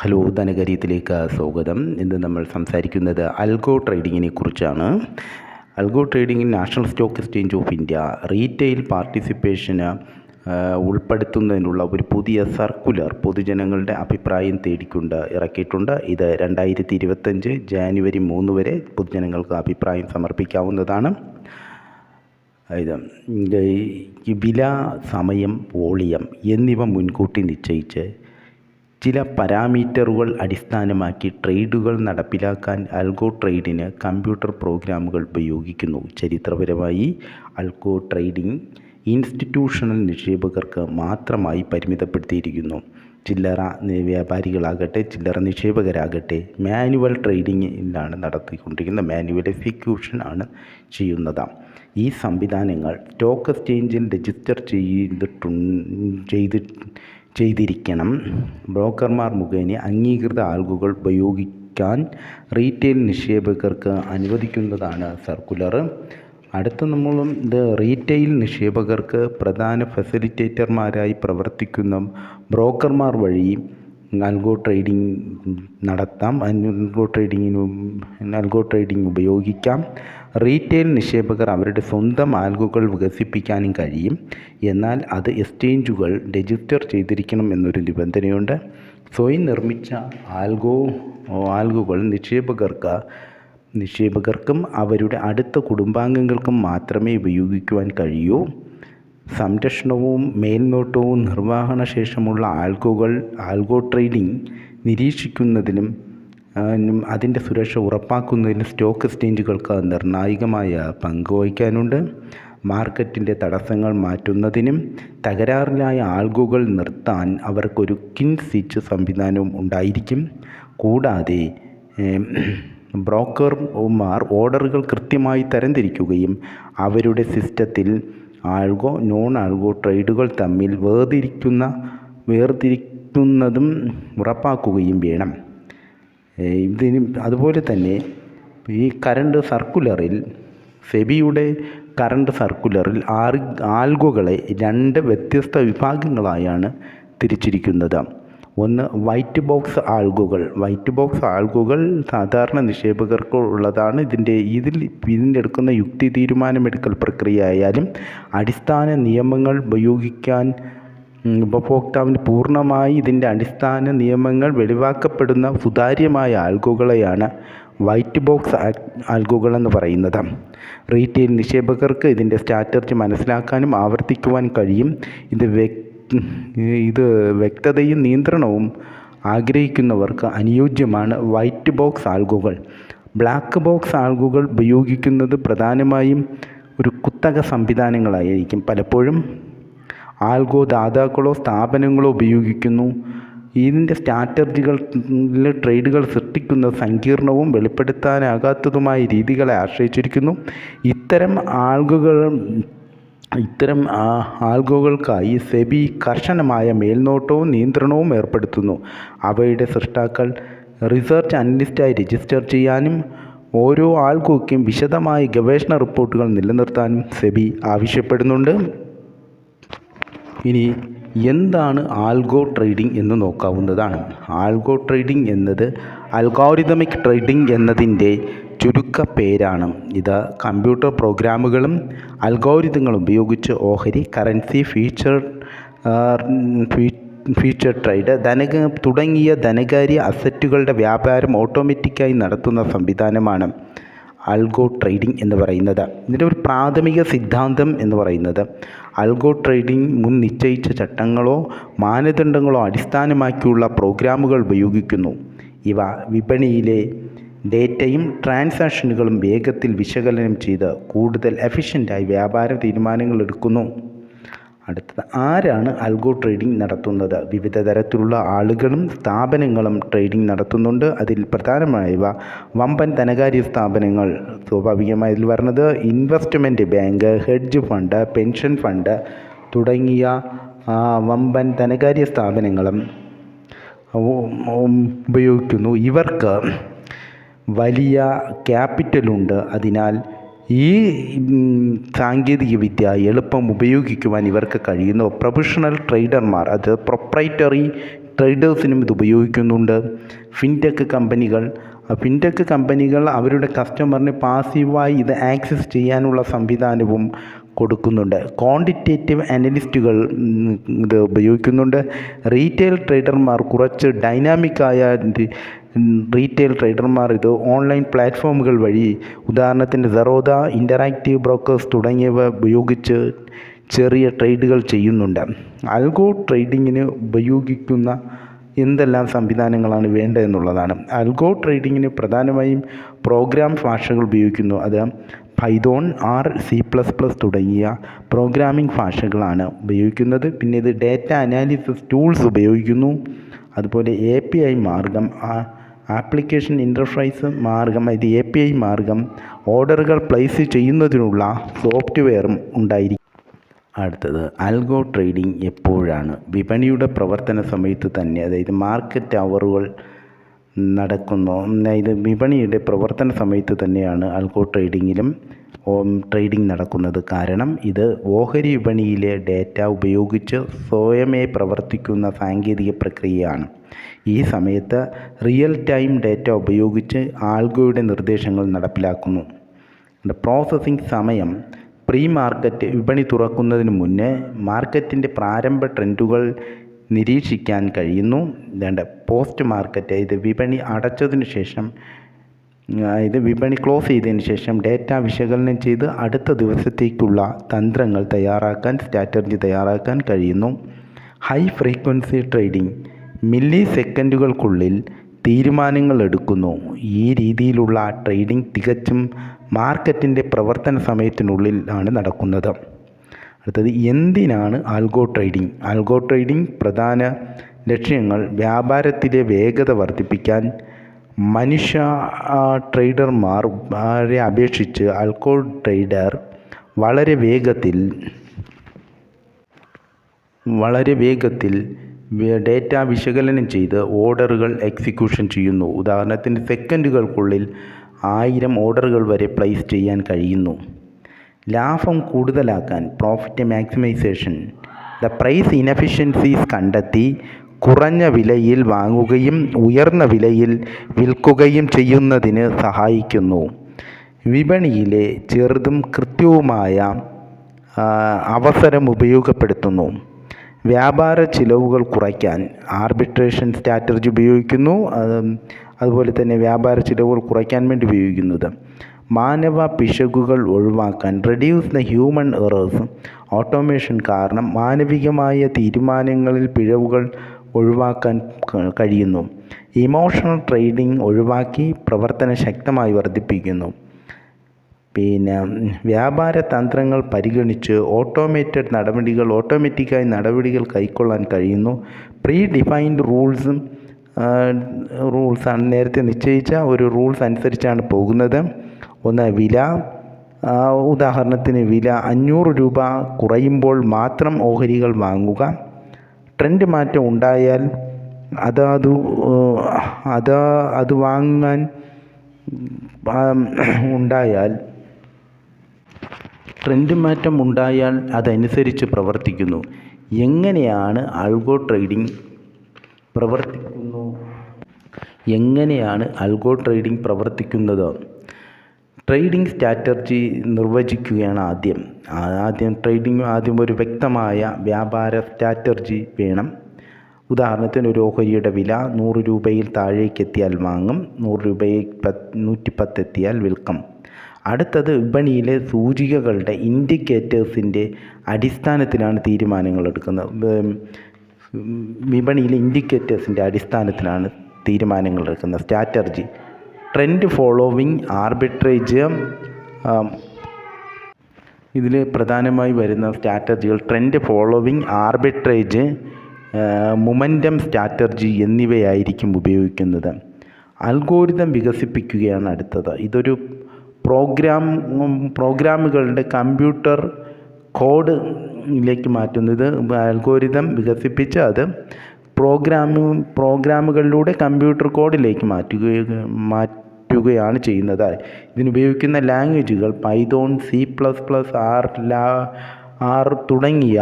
Hello ധനകാര്യത്തിലേക്ക് സ്വാഗതം. ഇന്ന് നമ്മൾ സംസാരിക്കുന്നത് അൽഗോ ട്രേഡിങ്ങിനെ കുറിച്ചാണ്. Algo ട്രേഡിംഗിൽ national stock exchange of India retail പാർട്ടിസിപ്പേഷന് ഉൾപ്പെടുത്തുന്നതിനുള്ള ഒരു പുതിയ സർക്കുലർ പൊതുജനങ്ങളുടെ അഭിപ്രായം തേടിക്കൊണ്ട് ഇറക്കിയിട്ടുണ്ട്. ഇത് രണ്ടായിരത്തി ഇരുപത്തഞ്ച് ജാനുവരി മൂന്ന് വരെ പൊതുജനങ്ങൾക്ക് അഭിപ്രായം സമർപ്പിക്കാവുന്നതാണ്. ഇത് വില സമയം വോളിയം എന്നിവ മുൻകൂട്ടി നിശ്ചയിച്ച് ചില പാരാമീറ്ററുകൾ അടിസ്ഥാനമാക്കി ട്രേഡുകൾ നടപ്പിലാക്കാൻ അൽഗോ ട്രേഡിന് കമ്പ്യൂട്ടർ പ്രോഗ്രാമുകൾ ഉപയോഗിക്കുന്നു. ചരിത്രപരമായി അൽഗോ ട്രേഡിംഗ് ഇൻസ്റ്റിറ്റ്യൂഷണൽ നിക്ഷേപകർക്ക് മാത്രമായി പരിമിതപ്പെടുത്തിയിരിക്കുന്നു. ചില്ലറ വ്യാപാരികളാകട്ടെ ചില്ലറ നിക്ഷേപകരാകട്ടെ മാനുവൽ ട്രേഡിങ്ങിലാണ് നടത്തിക്കൊണ്ടിരിക്കുന്നത്. മാനുവൽ എക്സിക്യൂഷൻ ആണ് ചെയ്യുന്നത്. ഈ സംവിധാനങ്ങൾ സ്റ്റോക്ക് എക്സ്ചേഞ്ചിൽ രജിസ്റ്റർ ചെയ്തിട്ടു ചെയ്തി ചെയ്തിരിക്കണം. ബ്രോക്കർമാർ മുഖേന അംഗീകൃത ആൽഗുകൾ ഉപയോഗിക്കാൻ റീറ്റെയിൽ നിക്ഷേപകർക്ക് അനുവദിക്കുന്നതാണ് സർക്കുലർ. അടുത്ത നമ്മളും ഇത് റീറ്റെയിൽ നിക്ഷേപകർക്ക് പ്രധാന ഫെസിലിറ്റേറ്റർമാരായി പ്രവർത്തിക്കുന്ന ബ്രോക്കർമാർ വഴി അൽഗോ ട്രേഡിംഗ് നടത്താം. അൽഗോ ട്രേഡിങ്ങിനും അൽഗോ ട്രേഡിംഗ് ഉപയോഗിക്കാം. റീറ്റെയിൽ നിക്ഷേപകർ അവരുടെ സ്വന്തം ആൽഗോകൾ വികസിപ്പിക്കാനും കഴിയും. എന്നാൽ അത് എക്സ്ചേഞ്ചുകൾ രജിസ്റ്റർ ചെയ്തിരിക്കണം എന്നൊരു നിബന്ധനയുണ്ട്. സ്വയം നിർമ്മിച്ച ആൽഗോ ആൽഗോകൾ നിക്ഷേപകർക്ക് നിക്ഷേപകർക്കും അവരുടെ അടുത്ത കുടുംബാംഗങ്ങൾക്കും മാത്രമേ ഉപയോഗിക്കുവാൻ കഴിയൂ. സംരക്ഷണവും മേൽനോട്ടവും നിർവഹണ ശേഷമുള്ള ആൽഗോകൾ ആൽഗോ ട്രേഡിംഗ് നിരീക്ഷിക്കുന്നതിനും അതിന്റെ സുരക്ഷ ഉറപ്പാക്കുന്നതിനും സ്റ്റോക്ക് എക്സ്ചേഞ്ചുകൾക്ക് നിർണായകമായ പങ്ക് വഹിക്കാനുണ്ട്. മാർക്കറ്റിന്റെ തടസ്സങ്ങൾ മാറ്റുന്നതിനും തകരാറിലായ ആൽഗുകൾ നിർത്താൻ അവർക്കൊരു കിൻ സ്വിച്ച് സംവിധാനവും ഉണ്ടായിരിക്കും. കൂടാതെ ബ്രോക്കർമാർ ഓർഡറുകൾ കൃത്യമായി തരംതിരിക്കുകയും അവരുടെ സിസ്റ്റത്തിൽ ആൽഗോ നോൺ ആൾഗോ ട്രേഡുകൾ തമ്മിൽ വേർതിരിക്കുന്ന വേർതിരിക്കുന്നതും ഉറപ്പാക്കുകയും വേണം. ഇതിന് അതുപോലെ തന്നെ ഈ കറണ്ട് സർക്കുലറിൽ സെബിയുടെ കറണ്ട് സർക്കുലറിൽ ആർ ആൽഗോകളെ രണ്ട് വ്യത്യസ്ത വിഭാഗങ്ങളായാണ് തിരിച്ചിരിക്കുന്നത്. ഒന്ന് വൈറ്റ് ബോക്സ് ആൽഗുകൾ. വൈറ്റ് ബോക്സ് ആൽഗുകൾ സാധാരണ നിക്ഷേപകർക്ക് ഉള്ളതാണ് ഇതിന്റെ ഇതിൽ ഇതിന്റെ എടുക്കുന്ന യുക്തി തീരുമാനമെടുക്കൽ പ്രക്രിയ ആയാലും അടിസ്ഥാന നിയമങ്ങൾ ഉപയോഗിക്കാൻ ഉപഭോക്താവിന് പൂർണമായി ഇതിന്റെ അടിസ്ഥാന നിയമങ്ങൾ വെളിവാക്കപ്പെടുന്ന സുതാര്യമായ ആൽഗുകളെയാണ് വൈറ്റ് ബോക്സ് ആൽഗുകൾ എന്ന് പറയുന്നത്. റീറ്റെയിൽ നിക്ഷേപകർക്ക് ഇതിന്റെ സ്ട്രാറ്റജി മനസ്സിലാക്കാനും ആവർത്തിക്കുവാൻ കഴിയും. ഇത് ഇത് വ്യക്തതയും നിയന്ത്രണവും ആഗ്രഹിക്കുന്നവർക്ക് അനുയോജ്യമാണ് വൈറ്റ് ബോക്സ് ആൽഗുകൾ. ബ്ലാക്ക് ബോക്സ് ആൽഗുകൾ ഉപയോഗിക്കുന്നത് പ്രധാനമായും ഒരു കുത്തക സംവിധാനങ്ങളായിരിക്കും. പലപ്പോഴും ആൽഗോ ദാതാക്കളോ സ്ഥാപനങ്ങളോ ഉപയോഗിക്കുന്നു. ഇതിന്റെ സ്ട്രാറ്റജികൾ ട്രേഡുകൾ സൃഷ്ടിക്കുന്ന സങ്കീർണവും വെളിപ്പെടുത്താനാകാത്തതുമായ രീതികളെ ആശ്രയിച്ചിരിക്കുന്നു. ഇത്തരം ആൽഗുകൾ ഇത്തരം ആൽഗോകൾക്കായി സെബി കർശനമായ മേൽനോട്ടവും നിയന്ത്രണവും ഏർപ്പെടുത്തുന്നു. അവയുടെ സൃഷ്ടാക്കൾ റിസർച്ച് അനലിസ്റ്റായി രജിസ്റ്റർ ചെയ്യാനും ഓരോ ആൾക്കൂക്കും വിശദമായ ഗവേഷണ റിപ്പോർട്ടുകൾ നിലനിർത്താനും സെബി ആവശ്യപ്പെടുന്നുണ്ട്. ഇനി എന്താണ് ആൽഗോ ട്രേഡിംഗ് എന്ന് നോക്കാവുന്നതാണ്. ആൽഗോ ട്രേഡിംഗ് എന്നത് അൽഗോരിതമിക് ട്രേഡിംഗ് എന്നതിന്റെ ചുരുക്ക പേരാണ് ഇത് കമ്പ്യൂട്ടർ പ്രോഗ്രാമുകളും അൽഗോരിതങ്ങളും ഉപയോഗിച്ച് ഓഹരി കറൻസി ഫീച്ചർ ഫ്യൂച്ചർ ട്രേഡ് ധനക തുടങ്ങിയ ധനകാര്യ അസറ്റുകളുടെ വ്യാപാരം ഓട്ടോമാറ്റിക്കായി നടത്തുന്ന സംവിധാനമാണ് അൽഗോ ട്രേഡിംഗ് എന്ന് പറയുന്നത്. ഇതിന്റെ ഒരു പ്രാഥമിക സിദ്ധാന്തം എന്ന് പറയുന്നത് അൽഗോ ട്രേഡിംഗ് മുൻ നിശ്ചയിച്ച ചട്ടങ്ങളോ മാനദണ്ഡങ്ങളോ അടിസ്ഥാനമാക്കിയുള്ള പ്രോഗ്രാമുകൾ ഉപയോഗിക്കുന്നു. ഇവ വിപണിയിലെ ഡേറ്റയും ട്രാൻസാക്ഷനുകളും വേഗത്തിൽ വിശകലനം ചെയ്ത് കൂടുതൽ എഫിഷ്യന്റായി വ്യാപാര തീരുമാനങ്ങൾ എടുക്കുന്നു. അടുത്തത് ആരാണ് അൽഗോ ട്രേഡിംഗ് നടത്തുന്നത്? വിവിധ തരത്തിലുള്ള ആളുകളും സ്ഥാപനങ്ങളും ട്രേഡിംഗ് നടത്തുന്നുണ്ട്. അതിൽ പ്രധാനമായവ വമ്പൻ ധനകാര്യ സ്ഥാപനങ്ങൾ സ്വാഭാവികമായി ഇതിൽ വരുന്നത് investment bank hedge fund pension fund തുടങ്ങിയ വമ്പൻ ധനകാര്യ സ്ഥാപനങ്ങളും ഉപയോഗിക്കുന്നു. ഇവർക്ക് വലിയ ക്യാപിറ്റലുണ്ട്. അതിനാൽ ഈ സാങ്കേതികവിദ്യ എളുപ്പം ഉപയോഗിക്കുവാൻ ഇവർക്ക് കഴിയുന്നു. പ്രൊഫഷണൽ ട്രേഡർമാർ അത് പ്രൊപ്രൈറ്ററി ട്രേഡേഴ്സിനും ഇത് ഉപയോഗിക്കുന്നുണ്ട്. ഫിൻടെക് കമ്പനികൾ ഫിൻടെക് കമ്പനികൾ അവരുടെ കസ്റ്റമറിന് പാസീവായി ഇത് ആക്സസ് ചെയ്യാനുള്ള സംവിധാനവും കൊടുക്കുന്നുണ്ട്. ക്വാണ്ടിറ്റേറ്റീവ് അനലിസ്റ്റുകൾ ഇത് ഉപയോഗിക്കുന്നുണ്ട്. റീറ്റെയിൽ ട്രേഡർമാർ കുറച്ച് ഡൈനാമിക്കായ റീറ്റെയിൽ ട്രേഡർമാർ ഇത് ഓൺലൈൻ പ്ലാറ്റ്ഫോമുകൾ വഴി ഉദാഹരണത്തിന് സെറോദ ഇന്ററാക്റ്റീവ് ബ്രോക്കേഴ്സ് തുടങ്ങിയവ ഉപയോഗിച്ച് ചെറിയ ട്രേഡുകൾ ചെയ്യുന്നുണ്ട്. അൽഗോ ട്രേഡിങ്ങിന് ഉപയോഗിക്കുന്ന എന്തെല്ലാം സംവിധാനങ്ങളാണ് വേണ്ടതെന്നുള്ളതാണ് അൽഗോ ട്രേഡിങ്ങിന് പ്രധാനമായും പ്രോഗ്രാം ഭാഷകൾ ഉപയോഗിക്കുന്നു. അത് Python R C plus plus തുടങ്ങിയ പ്രോഗ്രാമിംഗ് ഭാഷകളാണ് ഉപയോഗിക്കുന്നത്. പിന്നെ ഇത് ഡേറ്റ അനാലിസിസ് ടൂൾസ് ഉപയോഗിക്കുന്നു. അതുപോലെ എ പി ഐ മാർഗം ആപ്ലിക്കേഷൻ ഇന്റർഫേസ് മാർഗം അതായത് എ പി ഐ മാർഗം ഓർഡറുകൾ പ്ലേസ് ചെയ്യുന്നതിനുള്ള സോഫ്റ്റ്വെയറും ഉണ്ടായിരിക്കും. അടുത്തത് അൽഗോ ട്രേഡിംഗ് എപ്പോഴാണ്? വിപണിയുടെ പ്രവർത്തന സമയത്ത് തന്നെ അതായത് മാർക്കറ്റ് അവറുകൾ നടക്കുന്നു അതായത് വിപണിയുടെ പ്രവർത്തന സമയത്ത് തന്നെയാണ് അൽഗോ ട്രേഡിങ്ങിലും ട്രേഡിംഗ് നടക്കുന്നത് കാരണം ഇത് ഓഹരി വിപണിയിലെ ഡേറ്റ ഉപയോഗിച്ച് സ്വയമേ പ്രവർത്തിക്കുന്ന സാങ്കേതിക പ്രക്രിയയാണ്. ഈ സമയത്ത് റിയൽ ടൈം ഡേറ്റ ഉപയോഗിച്ച് ആൽഗോയുടെ നിർദ്ദേശങ്ങൾ നടപ്പിലാക്കുന്നു. പ്രോസസ്സിംഗ് സമയം പ്രീ മാർക്കറ്റ് വിപണി തുറക്കുന്നതിന് മുന്നേ മാർക്കറ്റിന്റെ പ്രാരംഭ ട്രെൻഡുകൾ നിരീക്ഷിക്കാൻ കഴിയുന്നു. രണ്ട് പോസ്റ്റ് മാർക്കറ്റ് ഇത് വിപണി അടച്ചതിന് ശേഷം ഇത് വിപണി ക്ലോസ് ചെയ്തതിന് ശേഷം ഡേറ്റ വിശകലനം ചെയ്ത് അടുത്ത ദിവസത്തേക്കുള്ള തന്ത്രങ്ങൾ തയ്യാറാക്കാൻ സ്ട്രാറ്റജി തയ്യാറാക്കാൻ കഴിയുന്നു. ഹൈ ഫ്രീക്വൻസി ട്രേഡിംഗ് മില്ലി സെക്കൻഡുകൾക്കുള്ളിൽ തീരുമാനങ്ങൾ എടുക്കുന്നു. ഈ രീതിയിലുള്ള ട്രേഡിംഗ് തികച്ചും മാർക്കറ്റിന്റെ പ്രവർത്തന സമയത്തിനുള്ളിൽ ആണ് നടക്കുന്നത്. അടുത്തത് എന്തിനാണ് ആൽഗോ ട്രേഡിംഗ് ആൽഗോ ട്രേഡിംഗ് പ്രധാന ലക്ഷ്യങ്ങൾ വ്യാപാരത്തിലെ വേഗത വർദ്ധിപ്പിക്കാൻ മനുഷ്യ ട്രേഡർമാർ ആരെ അപേക്ഷിച്ച് ആൽക്കഹോൾ ട്രേഡർ വളരെ വേഗത്തിൽ വളരെ വേഗത്തിൽ ഡേറ്റ വിശകലനം ചെയ്ത് ഓർഡറുകൾ എക്സിക്യൂഷൻ ചെയ്യുന്നു. ഉദാഹരണത്തിന് സെക്കൻഡുകൾക്കുള്ളിൽ ആയിരം ഓർഡറുകൾ വരെ പ്ലേസ് ചെയ്യാൻ കഴിയുന്നു. ലാഭം കൂടുതലാക്കാൻ profit maximisation the price inefficiencies കണ്ടെത്തി കുറഞ്ഞ വിലയിൽ വാങ്ങുകയും ഉയർന്ന വിലയിൽ വിൽക്കുകയും ചെയ്യുന്നതിന് സഹായിക്കുന്നു. വിപണിയിലെ ചെറുതും കൃത്യവുമായ അവസരം ഉപയോഗപ്പെടുത്തുന്നു. വ്യാപാര ചിലവുകൾ കുറയ്ക്കാൻ ആർബിട്രേഷൻ സ്ട്രാറ്റജി ഉപയോഗിക്കുന്നു. അതുപോലെ തന്നെ വ്യാപാര ചിലവുകൾ കുറയ്ക്കാൻ വേണ്ടി ഉപയോഗിക്കുന്നത്. മാനവ പിശകുകൾ ഒഴിവാക്കാൻ reduce the human errors automation കാരണം മാനവികമായ തീരുമാനങ്ങളിൽ പിഴവുകൾ ഒഴിവാക്കാൻ കഴിയുന്നു. ഇമോഷണൽ ട്രേഡിംഗ് ഒഴിവാക്കി പ്രവർത്തനം ശക്തമായി വർദ്ധിപ്പിക്കുന്നു. പിന്നെ വ്യാപാര തന്ത്രങ്ങൾ പരിഗണിച്ച് ഓട്ടോമേറ്റഡ് നടപടികൾ ഓട്ടോമാറ്റിക്കായി നടപടികൾ കൈക്കൊള്ളാൻ കഴിയുന്നു. പ്രീ ഡിഫൈൻഡ് റൂൾസും റൂൾസാണ് നേരത്തെ നിശ്ചയിച്ച ഒരു റൂൾസ് അനുസരിച്ചാണ് പോകുന്നത്. ഒന്ന് വില. ഉദാഹരണത്തിന് വില അഞ്ഞൂറ് രൂപ കുറയുമ്പോൾ മാത്രം ഓഹരികൾ വാങ്ങുക. ട്രെൻഡ് മാറ്റം ഉണ്ടായാൽ അതാത് അതാ അത് വാങ്ങാൻ ഉണ്ടായാൽ ട്രെൻഡ് മാറ്റം ഉണ്ടായാൽ അതനുസരിച്ച് പ്രവർത്തിക്കുന്നു. എങ്ങനെയാണ് ആൽഗോ ട്രേഡിംഗ് പ്രവർത്തിക്കുന്നു എങ്ങനെയാണ് ആൽഗോ ട്രേഡിംഗ് പ്രവർത്തിക്കുന്നത്? ട്രേഡിംഗ് സ്ട്രാറ്റജി നിർവചിക്കുകയാണ് ആദ്യം. ആദ്യം ട്രേഡിംഗ് ആദ്യം ഒരു വ്യക്തമായ വ്യാപാര സ്ട്രാറ്റജി വേണം. ഉദാഹരണത്തിന് ഒരു ഓഹരിയുടെ വില നൂറ് രൂപയിൽ താഴേക്ക് എത്തിയാൽ വാങ്ങും നൂറ് രൂപയിൽ പത്ത് നൂറ്റി പത്ത് എത്തിയാൽ വിൽക്കും. അടുത്തത് വിപണിയിലെ സൂചികകളുടെ ഇൻഡിക്കേറ്റേഴ്സിന്റെ അടിസ്ഥാനത്തിലാണ് തീരുമാനങ്ങൾ എടുക്കുന്നത്. വിപണിയിലെ ഇൻഡിക്കേറ്റേഴ്സിന്റെ അടിസ്ഥാനത്തിലാണ് തീരുമാനങ്ങൾ എടുക്കുന്നത്. സ്ട്രാറ്റജി. ട്രെൻഡ് ഫോളോവിങ് ആർബിട്രേജ് ഇതിൽ പ്രധാനമായി വരുന്ന സ്ട്രാറ്റജികൾ trend following arbitrage momentum strategy എന്നിവയായിരിക്കും ഉപയോഗിക്കുന്നത്. അൽഗോരിതം വികസിപ്പിക്കുകയാണ് അടുത്തത്. ഇതൊരു പ്രോഗ്രാം പ്രോഗ്രാമുകളുടെ കമ്പ്യൂട്ടർ കോഡിലേക്ക് മാറ്റുന്നത്. അൽഗോരിതം വികസിപ്പിച്ച് അത് പ്രോഗ്രാമു പ്രോഗ്രാമുകളിലൂടെ കമ്പ്യൂട്ടർ കോഡിലേക്ക് മാറ്റുക മാറ്റുകയാണ് ചെയ്യുന്നത്. ഇതിനുപയോഗിക്കുന്ന ലാംഗ്വേജുകൾ Python C plus plus R ലാ ആർ തുടങ്ങിയ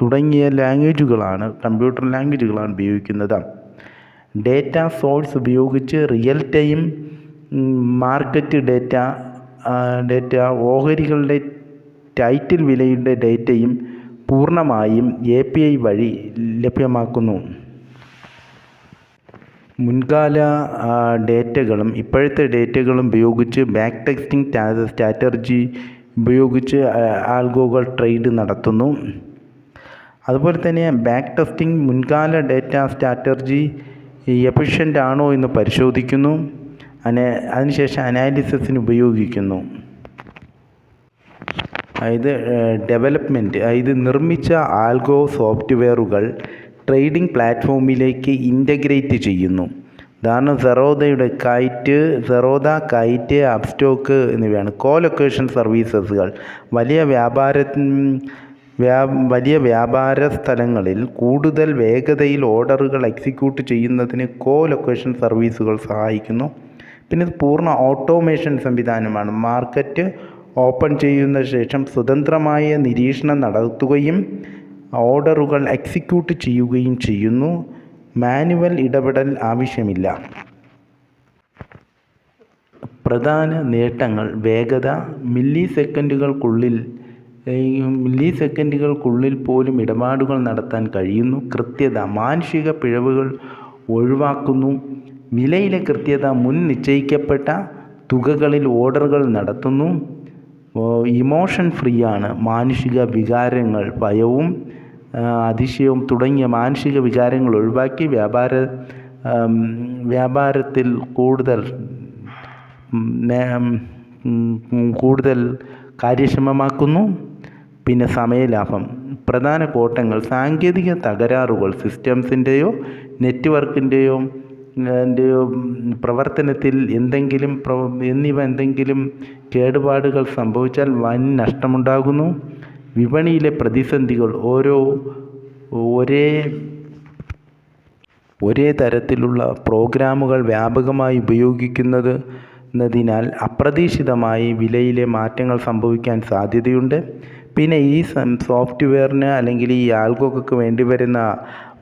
തുടങ്ങിയ ലാംഗ്വേജുകളാണ് കമ്പ്യൂട്ടർ ലാംഗ്വേജുകളാണ് ഉപയോഗിക്കുന്നത്. ഡേറ്റ സോഴ്സ് ഉപയോഗിച്ച് real time market data data ഓഹരികളുടെ title വിലയുടെ ഡേറ്റയും പൂർണമായും എ പി ഐ വഴി ലഭ്യമാക്കുന്നു. മുൻകാല ഡേറ്റകളും ഇപ്പോഴത്തെ ഡേറ്റകളും ഉപയോഗിച്ച് ബാക്ക് ടെക്സ്റ്റിംഗ് സ്ട്രാറ്റജി ഉപയോഗിച്ച് ആൽഗോകൾ ട്രേഡ് നടത്തുന്നു. അതുപോലെ തന്നെ ബാക്ക് ടെസ്റ്റിംഗ് മുൻകാല ഡേറ്റ സ്ട്രാറ്റജി എഫിഷ്യന്റ് ആണോ എന്ന് പരിശോധിക്കുന്നു. അനെ അതിനുശേഷം അനാലിസിസിന് ഉപയോഗിക്കുന്നു. അതായത് ഡെവലപ്മെന്റ് അതായത് നിർമ്മിച്ച ആൽഗോ സോഫ്റ്റ്വെയറുകൾ ട്രേഡിംഗ് പ്ലാറ്റ്ഫോമിലേക്ക് ഇന്റഗ്രേറ്റ് ചെയ്യുന്നു. ഉദാഹരണം സെറോദയുടെ കൈറ്റ് സെറോദ കൈറ്റ് അപ്സ്റ്റോക്ക് എന്നിവയാണ്. കോ ലൊക്കേഷൻ സർവീസസുകൾ വലിയ വ്യാപാര വ്യാ വലിയ വ്യാപാര സ്ഥലങ്ങളിൽ കൂടുതൽ വേഗതയിൽ ഓർഡറുകൾ എക്സിക്യൂട്ട് ചെയ്യുന്നതിന് കോ ലൊക്കേഷൻ സർവീസുകൾ സഹായിക്കുന്നു. പിന്നെ പൂർണ ഓട്ടോമേഷൻ സംവിധാനമാണ്. മാർക്കറ്റ് ഓപ്പൺ ചെയ്യുന്ന ശേഷം സ്വതന്ത്രമായ നിരീക്ഷണം നടത്തുകയും ഓർഡറുകൾ എക്സിക്യൂട്ട് ചെയ്യുകയും ചെയ്യുന്നു. മാനുവൽ ഇടപെടൽ ആവശ്യമില്ല. പ്രധാന നേട്ടങ്ങൾ വേഗത മില്ലി സെക്കൻഡുകൾക്കുള്ളിൽ മില്ലി സെക്കൻഡുകൾക്കുള്ളിൽ പോലും ഇടപാടുകൾ നടത്താൻ കഴിയുന്നു. കൃത്യത മാനുഷിക പിഴവുകൾ ഒഴിവാക്കുന്നു. വിലയിലെ കൃത്യത മുൻ നിശ്ചയിക്കപ്പെട്ട തുകകളിൽ ഓർഡറുകൾ നടത്തുന്നു. ഇമോഷൻ ഫ്രീ ആണ് മാനുഷിക വികാരങ്ങൾ ഭയവും അതിശയവും തുടങ്ങിയ മാനുഷിക വികാരങ്ങൾ ഒഴിവാക്കി വ്യാപാര വ്യാപാരത്തിൽ കൂടുതൽ കൂടുതൽ കാര്യക്ഷമമാക്കുന്നു. പിന്നെ സമയലാഭം. പ്രധാന കോട്ടങ്ങൾ സാങ്കേതിക തകരാറുകൾ സിസ്റ്റംസിന്റെയോ നെറ്റ്വർക്കിന്റെയോ ന്റെയോ പ്രവർത്തനത്തിൽ എന്തെങ്കിലും എന്നിവ എന്തെങ്കിലും കേടുപാടുകൾ സംഭവിച്ചാൽ വൻ നഷ്ടമുണ്ടാകുന്നു. വിപണിയിലെ പ്രതിസന്ധികൾ ഓരോ ഒരേ ഒരേ തരത്തിലുള്ള പ്രോഗ്രാമുകൾ വ്യാപകമായി ഉപയോഗിക്കുന്നത് എന്നതിനാൽ അപ്രതീക്ഷിതമായി വിലയിലെ മാറ്റങ്ങൾ സംഭവിക്കാൻ സാധ്യതയുണ്ട്. പിന്നെ ഈ സോഫ്റ്റ്വെയറിന് അല്ലെങ്കിൽ ഈ ആൽഗോക്കൊക്കെ വേണ്ടി വരുന്ന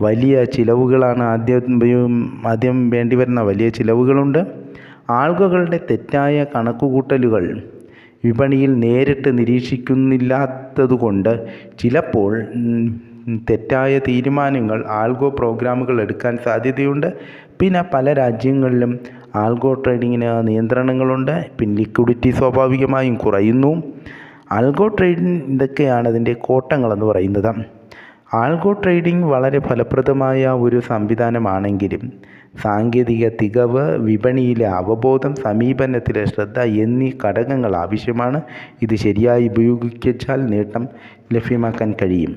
വലിയ ചിലവുകളാണ് ആദ്യം ആദ്യം വേണ്ടി വരുന്ന വലിയ ചിലവുകളുണ്ട്. ആളുകളുടെ തെറ്റായ കണക്കുകൂട്ടലുകൾ വിപണിയിൽ നേരിട്ട് നിരീക്ഷിക്കുന്നില്ലാത്തതുകൊണ്ട് ചിലപ്പോൾ തെറ്റായ തീരുമാനങ്ങൾ ആൽഗോ പ്രോഗ്രാമുകൾ എടുക്കാൻ സാധ്യതയുണ്ട്. പിന്നെ പല രാജ്യങ്ങളിലും ആൽഗോ ട്രേഡിങ്ങിന് നിയന്ത്രണങ്ങളുണ്ട്. പിന്നെ ലിക്വിഡിറ്റി സ്വാഭാവികമായും കുറയുന്നു. ആൽഗോ ട്രേഡിങ് ഇതൊക്കെയാണ് അതിന്റെ കോട്ടങ്ങളെന്ന് പറയുന്നത്. ആൽഗോ ട്രേഡിംഗ് വളരെ ഫലപ്രദമായ ഒരു സംവിധാനമാണെങ്കിലും സാങ്കേതിക തികവ് വിപണിയിലെ അവബോധം സമീപനത്തിലെ ശ്രദ്ധ എന്നീ ഘടകങ്ങൾ ആവശ്യമാണ്. ഇത് ശരിയായി ഉപയോഗിച്ചാൽ നേട്ടം ലഭ്യമാക്കാൻ കഴിയും.